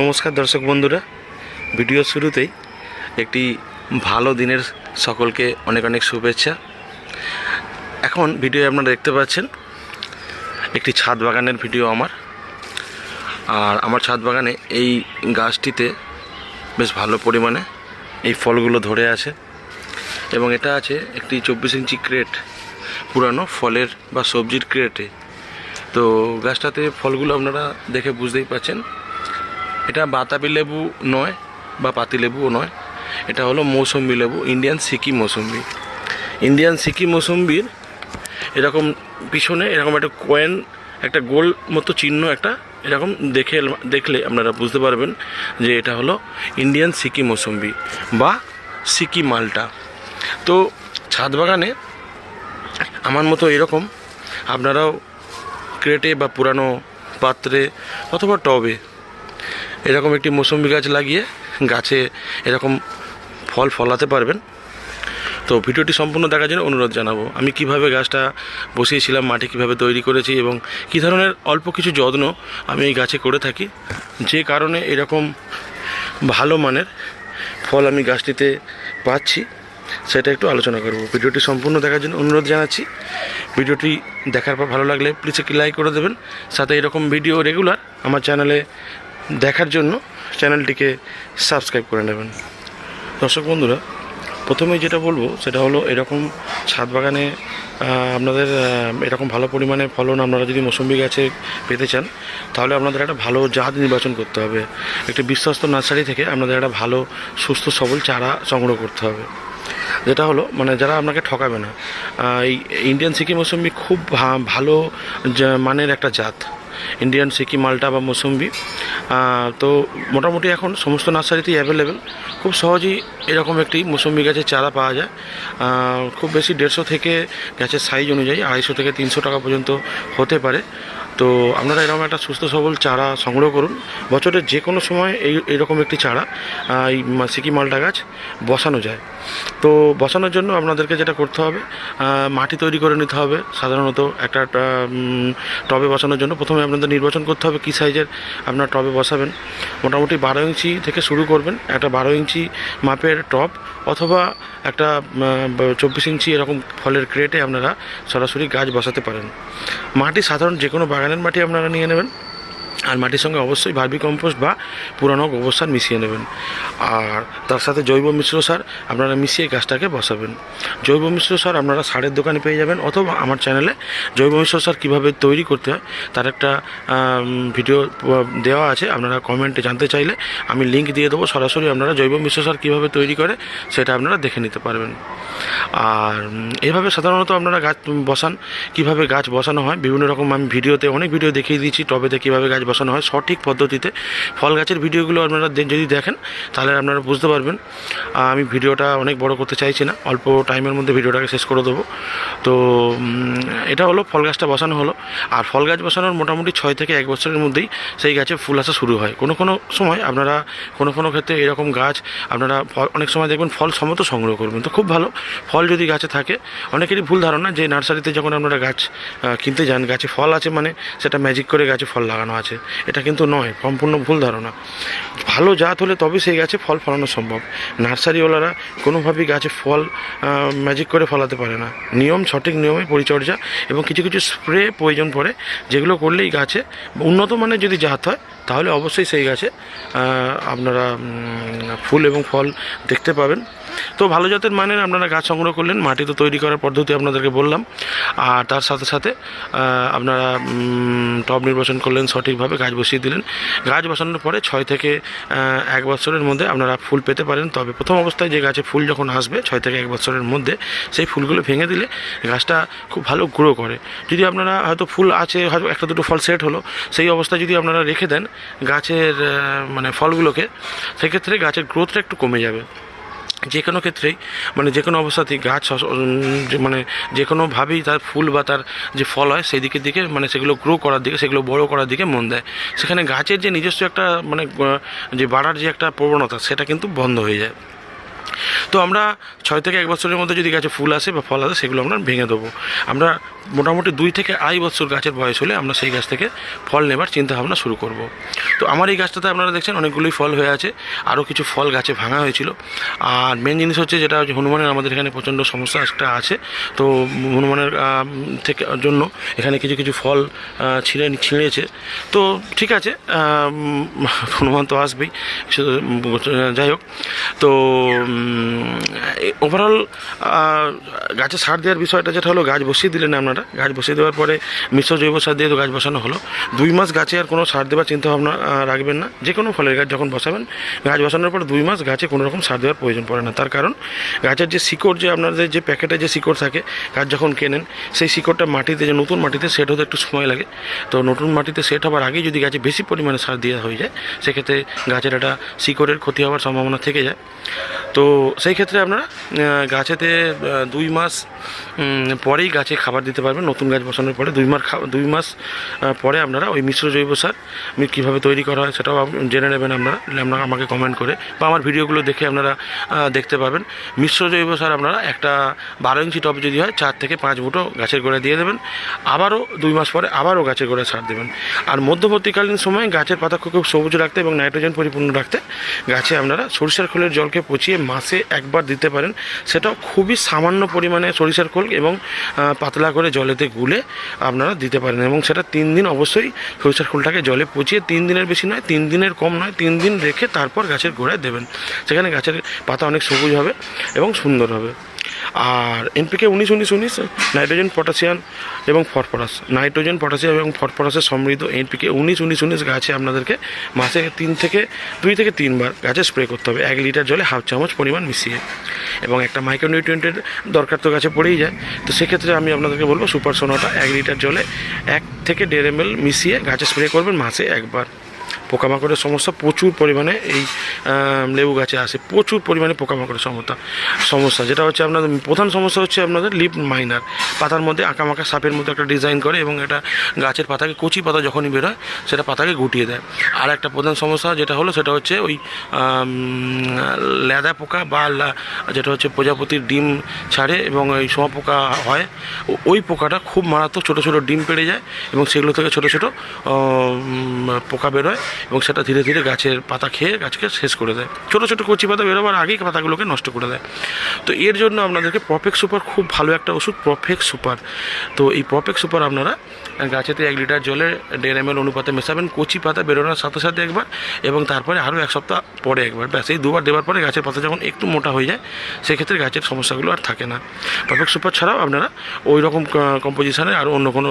নমস্কার দর্শক বন্ধুরা। ভিডিও শুরুতেই একটি ভালো দিনের সকলকে অনেক অনেক শুভেচ্ছা। এখন ভিডিও আপনারা দেখতে পাচ্ছেন, একটি ছাদ বাগানের ভিডিও আমার। আর আমার ছাদ বাগানে এই গাছটিতে বেশ ভালো পরিমাণে এই ফলগুলো ধরে আছে। এবং এটা আছে একটি চব্বিশ ইঞ্চি ক্রেট, পুরানো ফলের বা সবজির ক্রেটে। তো গাছটাতে ফলগুলো আপনারা দেখে বুঝতেই পাচ্ছেন। এটা বাতাবি লেবু নয় বা পাতি লেবুও নয়। এটা হলো মৌসম্বি লেবু ইন্ডিয়ান সিকি মৌসম্বি। ইন্ডিয়ান সিকি মৌসম্বির এরকম পিছনে এরকম একটা কয়েন একটা গোল মতো চিহ্ন, একটা এরকম দেখে দেখলে আপনারা বুঝতে পারবেন যে এটা হলো ইন্ডিয়ান সিকি মৌসম্বি বা সিকি মালটা। তো ছাদ বাগানে আমার মতো এরকম, আপনারাও ক্রেটে বা পুরানো পাত্রে অথবা টবে এরকম একটি মৌসুমি গাছ লাগিয়ে গাছে এরকম ফল ফলাতে পারবেন। তো ভিডিওটি সম্পূর্ণ দেখার জন্য অনুরোধ জানাব, আমি কীভাবে গাছটা বসিয়েছিলাম, মাটি কীভাবে তৈরি করেছি এবং কী ধরনের অল্প কিছু যত্ন আমি এই গাছে করে থাকি, যে কারণে এরকম ভালো মানের ফল আমি গাছটিতে পাচ্ছি, সেটা একটু আলোচনা করব। ভিডিওটি সম্পূর্ণ দেখার জন্য অনুরোধ জানাচ্ছি। ভিডিওটি দেখার পর ভালো লাগলে প্লিজ একটি লাইক করে দেবেন। সাথে এরকম ভিডিও রেগুলার আমার চ্যানেলে দেখার জন্য চ্যানেলটিকে সাবস্ক্রাইব করে নেবেন। দর্শক বন্ধুরা, প্রথমেই যেটা বলব, সেটা হলো এরকম ছাদ বাগানে আপনাদের এরকম ভালো পরিমাণে ফলন আপনারা যদি মৌসুম্বি গাছে পেতে চান, তাহলে আপনাদের একটা ভালো জাত নির্বাচন করতে হবে। একটি বিশ্বস্ত নার্সারি থেকে আপনাদের একটা ভালো, সুস্থ, সবল চারা সংগ্রহ করতে হবে। যেটা হলো মানে যারা আপনাকে ঠকাবে না এই ইন্ডিয়ান সিকি মৌসুম্বি খুব ভালো মানের একটা জাত। ইন্ডিয়ান সিকি মালটা বা মৌসুম্বি তো মোটামুটি এখন সমস্ত নার্সারিতেই অ্যাভেলেবেল খুব সহজেই এরকম একটি মৌসুম্বি গাছের চারা পাওয়া যায়। খুব বেশি দেড়শো থেকে গাছের সাইজ অনুযায়ী আড়াইশো থেকে তিনশো টাকা পর্যন্ত হতে পারে। তো আপনারা এরকম একটা সুস্থ সবল চারা সংগ্রহ করুন। বছরের যে কোনো সময় এই এরকম একটি চারা এই সিকি মালটা গাছ বসানো যায়। তো বসানোর জন্য আপনাদেরকে যেটা করতে হবে মাটি তৈরি করে নিতে হবে। সাধারণত একটা টবে বসানোর জন্য প্রথমে আপনাদের নির্বাচন করতে হবে কী সাইজের আপনার টবে বসাবেন। মোটামুটি বারো ইঞ্চি থেকে শুরু করবেন। একটা বারো ইঞ্চি মাপের টব অথবা একটা চব্বিশ ইঞ্চি এরকম ফলের ক্রেটে আপনারা সরাসরি গাছ বসাতে পারেন। মাটি সাধারণ যে কোনো বাগানের মাটি আপনারা নিয়ে নেবেন। আর মাটির সঙ্গে অবশ্যই ভার্মি কম্পোস্ট বা পুরানো গোবর সার মিশিয়ে নেবেন। আর তার সাথে জৈব মিশ্র সার আপনারা মিশিয়ে গাছটাকে বসাবেন। জৈব মিশ্র সার আপনারা সারের দোকানে পেয়ে যাবেন অথবা আমার চ্যানেলে জৈব মিশ্র সার কীভাবে তৈরি করতে হয় তার একটা ভিডিও দেওয়া আছে। আপনারা কমেন্টে জানতে চাইলে আমি লিঙ্ক দিয়ে দেবো। সরাসরি আপনারা জৈব মিশ্র সার কীভাবে তৈরি করে সেটা আপনারা দেখে নিতে পারবেন। আর উম, এইভাবে সাধারণত আপনারা গাছ বসান। কীভাবে গাছ বসানো হয় বিভিন্ন রকম আমি ভিডিওতে অনেক ভিডিও দেখিয়ে দিয়েছি। টবেতে কীভাবে গাছ বসানো হয় সঠিক পদ্ধতিতে। ফল গাছের ভিডিওগুলো আপনারা যদি দেখেন, তাহলে আপনারা বুঝতে পারবেন। আমি ভিডিওটা অনেক বড় করতে চাইছি না, অল্প টাইমের মধ্যে ভিডিওটাকে শেষ করে দেবো। তো এটা হলো ফল গাছটা বসানো হলো। আর ফল গাছ বসানোর মোটামুটি ছয় থেকে এক বছরের মধ্যেই সেই গাছে ফুল আসা শুরু হয়। কোনো কোনো সময় আপনারা, কোনো কোনো ক্ষেত্রে এরকম গাছ আপনারা অনেক সময় দেখবেন ফল সমত সংগ্রহ করবেন। তো খুব ভালো, ফল যদি গাছে থাকে, অনেকেরই ভুল ধারণা যে নার্সারিতে যখন আপনারা গাছ কিনতে যান, গাছে ফল আছে মানে সেটা ম্যাজিক করে গাছে ফল লাগানো আছে। এটা কিন্তু নয়, সম্পূর্ণ ভুল ধারণা। ভালো জাত হলে তবে সেই গাছে ফল ফলানো সম্ভব। নার্সারিওয়ালারা কোনোভাবেই গাছে ফল ম্যাজিক করে ফলাতে পারে না। নিয়ম, সঠিক নিয়মে পরিচর্যা এবং কিছু কিছু স্প্রে প্রয়োজন পড়ে, যেগুলো করলেই গাছে উন্নত মানের যদি জাত হয়, তাহলে অবশ্যই সেই গাছে আপনারা ফুল এবং ফল দেখতে পাবেন। তো ভালো জাতের মানের আপনারা গাছ সংগ্রহ করলেন, মাটি তো তৈরি করার পদ্ধতি আপনাদেরকে বললাম। আর তার সাথে সাথে আপনারা টব নির্বাচন করলেন, সঠিকভাবে গাছ বসিয়ে দিলেন। গাছ বসানোর পরে ছয় থেকে এক বছরের মধ্যে আপনারা ফুল পেতে পারেন। তবে প্রথম অবস্থায় যে গাছে ফুল যখন আসবে, ছয় থেকে এক বছরের মধ্যে, সেই ফুলগুলো ভেঙে দিলে গাছটা খুব ভালো গ্রো করে। যদি আপনারা হয়তো ফুল আছে, হয়তো একটা দুটো ফল সেট হলো, সেই অবস্থায় যদি আপনারা রেখে দেন, গাছের মানে ফলগুলোকে, সেক্ষেত্রে গাছের গ্রোথটা একটু কমে যাবে। যে কোনো ক্ষেত্রেই মানে যে কোনো অবস্থাতেই গাছ মানে যে কোনোভাবেই তার ফুল বা তার যে ফল হয় সেই দিকের দিকে মানে সেগুলো গ্রো করার দিকে, সেগুলো বড় করার দিকে মন দেয়। সেখানে গাছের যে নিজস্ব একটা মানে যে বাড়ার যে একটা প্রবণতা, সেটা কিন্তু বন্ধ হয়ে যায়। তো আমরা ছয় থেকে এক বছরের মধ্যে যদি গাছে ফুল আসে বা ফল আসে, সেগুলো আমরা ভেঙে দেবো। আমরা মোটামুটি দুই থেকে আড়াই বছর গাছের বয়স হলে আমরা সেই গাছ থেকে ফল নেবার চিন্তা ভাবনা শুরু করব। তো আমার এই গাছটাতে আপনারা দেখছেন অনেকগুলোই ফল হয়ে আছে, আরও কিছু ফল গাছে ভাঙা হয়েছিল। আর মেন জিনিস হচ্ছে যেটা হচ্ছে হনুমানের আমাদের এখানে প্রচণ্ড সমস্যা একটা আছে। তো হনুমানের থেকে জন্য এখানে কিছু কিছু ফল ছিঁড়ে, ছিঁড়েছে। তো ঠিক আছে হনুমান তো আসবেই। যাই হোক। তো ওভারঅল গাছে সার দেওয়ার বিষয়টা যেটা হলো, গাছ বসিয়ে দিলেন আপনারা। গাছ বসিয়ে দেওয়ার পরে মিশ্র জৈব সার দিয়ে তো গাছ বসানো হলো। দুই মাস গাছে আর কোনো সার দেওয়ার চিন্তা ভাবনা রাখবেন না। যে কোনো ফলের গাছ যখন বসাবেন, গাছ বসানোর পর দুই মাস গাছে কোনো রকম সার দেওয়ার প্রয়োজন পড়ে না। তার কারণ, গাছের যে শিকড়, যে আপনাদের যে প্যাকেটে যে শিকড় থাকে, গাছ যখন কেনেন, সেই শিকড়টা মাটিতে, যে নতুন মাটিতে সেট হতে একটু সময় লাগে। তো নতুন মাটিতে সেট হওয়ার আগে যদি গাছে বেশি পরিমাণে সার দেওয়া হয়ে যায়, সেক্ষেত্রে গাছের একটা শিকড়ের ক্ষতি হওয়ার সম্ভাবনা থেকে যায়। তো সেই ক্ষেত্রে আপনারা গাছেতে দুই মাস পরেই গাছে খাবার দিতে পারবেন। নতুন গাছ বসানোর পরে দুই মাস দুই মাস পরে আপনারা ওই মিশ্র জৈব সার কীভাবে তৈরি করা হয় সেটাও জেনে নেবেন আপনারা। আপনারা আমাকে কমেন্ট করে বা আমার ভিডিওগুলো দেখে আপনারা দেখতে পাবেন মিশ্র জৈব সার আপনারা একটা বারো ইঞ্চি টব যদি হয়, চার থেকে পাঁচ ফুটো গাছের গোড়ায় দিয়ে দেবেন। আবারও দুই মাস পরে আবারও গাছের গোড়ায় সার দেবেন। আর মধ্যবর্তীকালীন সময় গাছের পাতাকে খুব সবুজ রাখতে এবং নাইট্রোজেন পরিপূর্ণ রাখতে গাছে আপনারা সরিষার খোলের জলকে পচিয়ে মাসে একবার দিতে পারেন। সেটাও খুবই সামান্য পরিমাণে সরিষার খোল এবং পাতলা করে জলেতে গুলে আপনারা দিতে পারেন এবং সেটা তিন দিন অবশ্যই সরিষার খোলটাকে জলে পচিয়ে তিন দিনের বেশি নয়, তিন দিনের কম নয়, তিন দিন রেখে তারপর গাছের গোড়ায় দেবেন। সেখানে গাছের পাতা অনেক সবুজ হবে এবং সুন্দর হবে। আর এনপিকে উনিশ উনিশ উনিশ, নাইট্রোজেন, পটাশিয়াম এবং ফসফরাস। নাইট্রোজেন, পটাশিয়াম এবং ফসফরাসের সমৃদ্ধ এনপিকে উনিশ উনিশ উনিশ গাছে আপনাদেরকে মাসে তিন থেকে, দুই থেকে তিনবার গাছে স্প্রে করতে হবে। এক লিটার জলে হাফ চামচ পরিমাণ মিশিয়ে। এবং একটা মাইক্রোনিউট্রিয়েন্টের দরকার তো গাছে পড়েই যায়। তো সেক্ষেত্রে আমি আপনাদেরকে বলব সুপার সোনাটা এক লিটার জলে এক থেকে দেড় এম মিশিয়ে গাছে স্প্রে করবেন মাসে একবার। পোকামাকড়ের সমস্যা, প্রচুর পরিমাণে এই লেবু গাছে আসে, প্রচুর পরিমাণে পোকামাকড়ের সমস্যা সমস্যা। যেটা হচ্ছে আপনাদের, প্রধান সমস্যা হচ্ছে আপনাদের লিপ মাইনার। পাতার মধ্যে আঁকামাকা সাপের মধ্যে একটা ডিজাইন করে এবং এটা গাছের পাতাকে, কচি পাতা যখনই বেরোয় সেটা পাতাকে গুটিয়ে দেয়। আর একটা প্রধান সমস্যা যেটা হলো, সেটা হচ্ছে ওই লেদা পোকা বা যেটা হচ্ছে প্রজাপতির ডিম ছাড়ে এবং ওই সোয়া পোকা হয় ওই পোকাটা খুব মারাত্মক ছোটো ছোটো ডিম পেড়ে যায় এবং সেগুলো থেকে ছোটো ছোটো পোকা বেরোয় এবং সেটা ধীরে ধীরে গাছের পাতা খেয়ে গাছকে শেষ করে দেয়। ছোটো ছোটো কচি পাতা বেরোবার আগেই পাতাগুলোকে নষ্ট করে দেয়। তো এর জন্য আপনাদেরকে প্রফেক্ট সুপার খুব ভালো একটা ওষুধ প্রফেক্ট সুপার তো এই প্রফেক্ট সুপার আপনারা গাছেতে এক লিটার জলে দেড় এম অনুপাতে মেশাবেন, কচি পাতা বেরোনোর সাথে সাথে একবার এবং তারপরে আরও এক সপ্তাহ পরে একবার। ব্যাস, এই দুবার দেওয়ার পরে গাছের পাতা যখন একটু মোটা হয়ে যায়, সেক্ষেত্রে গাছের সমস্যাগুলো আর থাকে না। পারফেক্ট সুপার ছাড়াও আপনারা ওই রকম কম্পোজিশনের আরও অন্য কোনো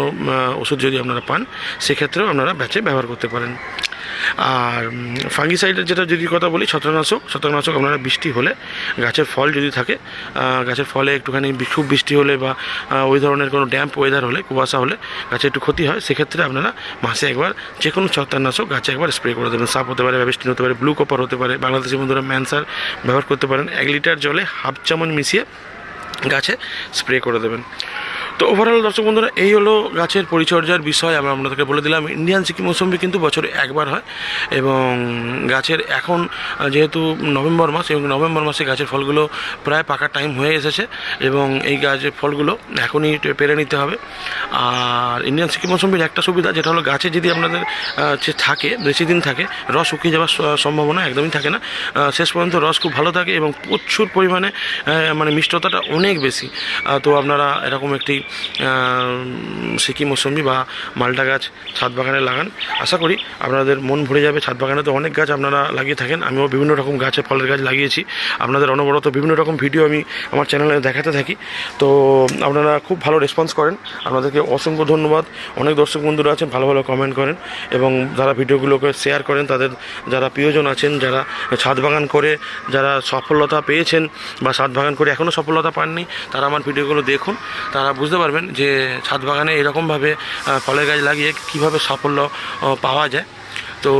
ওষুধ যদি আপনারা পান, সেক্ষেত্রেও আপনারা ব্যাচে ব্যবহার করতে পারেন। আর ফাঙ্গিসাইডের যেটা যদি কথা বলি ছত্রনাশক ছত্রনাশক আপনারা বৃষ্টি হলে গাছের ফল যদি থাকে গাছের ফলে একটুখানি খুব বৃষ্টি হলে বা ওই ধরনের কোনো ড্যাম্প ওয়েদার হলে, কুয়াশা হলে গাছে একটু ক্ষতি হয়, সেক্ষেত্রে আপনারা মাসে একবার যে কোনো ছত্রাকনাশক গাছে একবার স্প্রে করে দেবেন। সাপ হতে পারে ব্যাবিস্টিন হতে পারে, ব্লু কপার হতে পারে, বাংলাদেশের বন্ধুরা ম্যানসার ব্যবহার করতে পারেন। এক লিটার জলে হাফ চামচ মিশিয়ে গাছে স্প্রে করে দেবেন। তো ওভারঅল দর্শক বন্ধুরা, এই হলো গাছের পরিচর্যার বিষয়। আমরা আপনাদেরকে বলে দিলাম ইন্ডিয়ান সিকি মৌসুমি কিন্তু বছরে একবার হয় এবং গাছের এখন, যেহেতু নভেম্বর মাস এবং নভেম্বর মাসে গাছের ফলগুলো প্রায় পাকার টাইম হয়ে এসেছে এবং এই গাছের ফলগুলো এখনই পেরে নিতে হবে। আর ইন্ডিয়ান সিকি মৌসুমির একটা সুবিধা, যেটা হলো গাছে যদি আপনাদের যে থাকে, বেশি দিন থাকে, রস শুকিয়ে যাওয়ার সম্ভাবনা একদমই থাকে না। শেষ পর্যন্ত রস খুব ভালো থাকে এবং প্রচুর পরিমাণে মানে মিষ্টতাটা অনেক বেশি। তো আপনারা এরকম একটি সিকি মৌসুমি বা মালটা গাছ ছাদ বাগানে লাগান। আশা করি আপনাদের মন ভরে যাবে। ছাদ বাগানে তো অনেক গাছ আপনারা লাগিয়ে থাকেন। আমিও বিভিন্ন রকম গাছে ফলের গাছ লাগিয়েছি। আপনাদের অনবরত বিভিন্ন রকম ভিডিও আমি আমার চ্যানেলে দেখাতে থাকি। তো আপনারা খুব ভালো রেসপন্স করেন। আপনাদেরকে অসংখ্য ধন্যবাদ। অনেক দর্শক বন্ধুরা আছেন, ভালো ভালো কমেন্ট করেন এবং যারা ভিডিওগুলোকে শেয়ার করেন, তাদের যারা প্রিয়জন আছেন, যারা ছাদ বাগান করে, যারা সফলতা পেয়েছেন বা ছাদ বাগান করে এখনও সফলতা পাননি, তারা আমার ভিডিওগুলো দেখুন। তারা বুঝতে পারবেন যে ছাদ বাগানে এরকমভাবে ফলের গাছ লাগিয়ে কীভাবে সাফল্য পাওয়া যায়। তো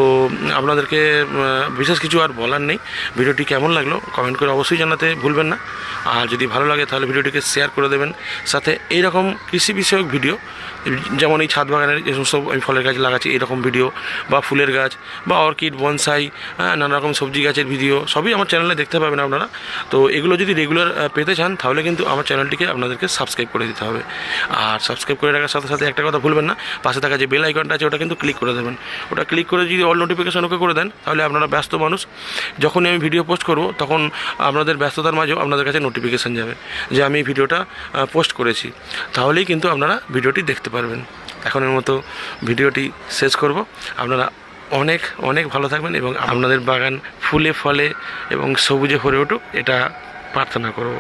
আপনাদেরকে বিশেষ কিছু আর বলার নেই। ভিডিওটি কেমন লাগল কমেন্ট করে অবশ্যই জানাতে ভুলবেন না। আর যদি ভালো লাগে তাহলে ভিডিওটিকে শেয়ার করে দেবেন। সাথে এইরকম কৃষি বিষয়ক ভিডিও, যেমন এই ছাদ বাগানের যে সমস্ত আমি ফলের গাছ লাগাচ্ছি এরকম ভিডিও বা ফুলের গাছ বা অর্কিড, বনসাই হ্যাঁ নানা রকম সবজি গাছের ভিডিও, সবই আমার চ্যানেলে দেখতে পাবেন আপনারা। তো এগুলো যদি রেগুলার পেতে চান তাহলে কিন্তু আমার চ্যানেলটিকে আপনাদেরকে সাবস্ক্রাইব করে দিতে হবে। আর সাবস্ক্রাইব করে রাখার সাথে সাথে একটা কথা ভুলবেন না, পাশে থাকা যে বেল আইকনটা আছে ওটা কিন্তু ক্লিক করে দেবেন। ওটা ক্লিক করে যদি অল নোটিফিকেশন ওকে করে দেন, তাহলে আপনারা ব্যস্ত মানুষ। যখনই আমি ভিডিও পোস্ট করব, তখন আপনাদের ব্যস্ততার মাঝেও আপনাদের কাছে নোটিফিকেশান যাবে যে আমি ভিডিওটা পোস্ট করেছি। তাহলেই কিন্তু আপনারা ভিডিওটি দেখতে পারবেন। এখনের মতো ভিডিওটি শেষ করব। আপনারা অনেক অনেক ভালো থাকবেন এবং আপনাদের বাগান ফুলে ফলে এবং সবুজে ভরে উঠুক, এটা প্রার্থনা করব।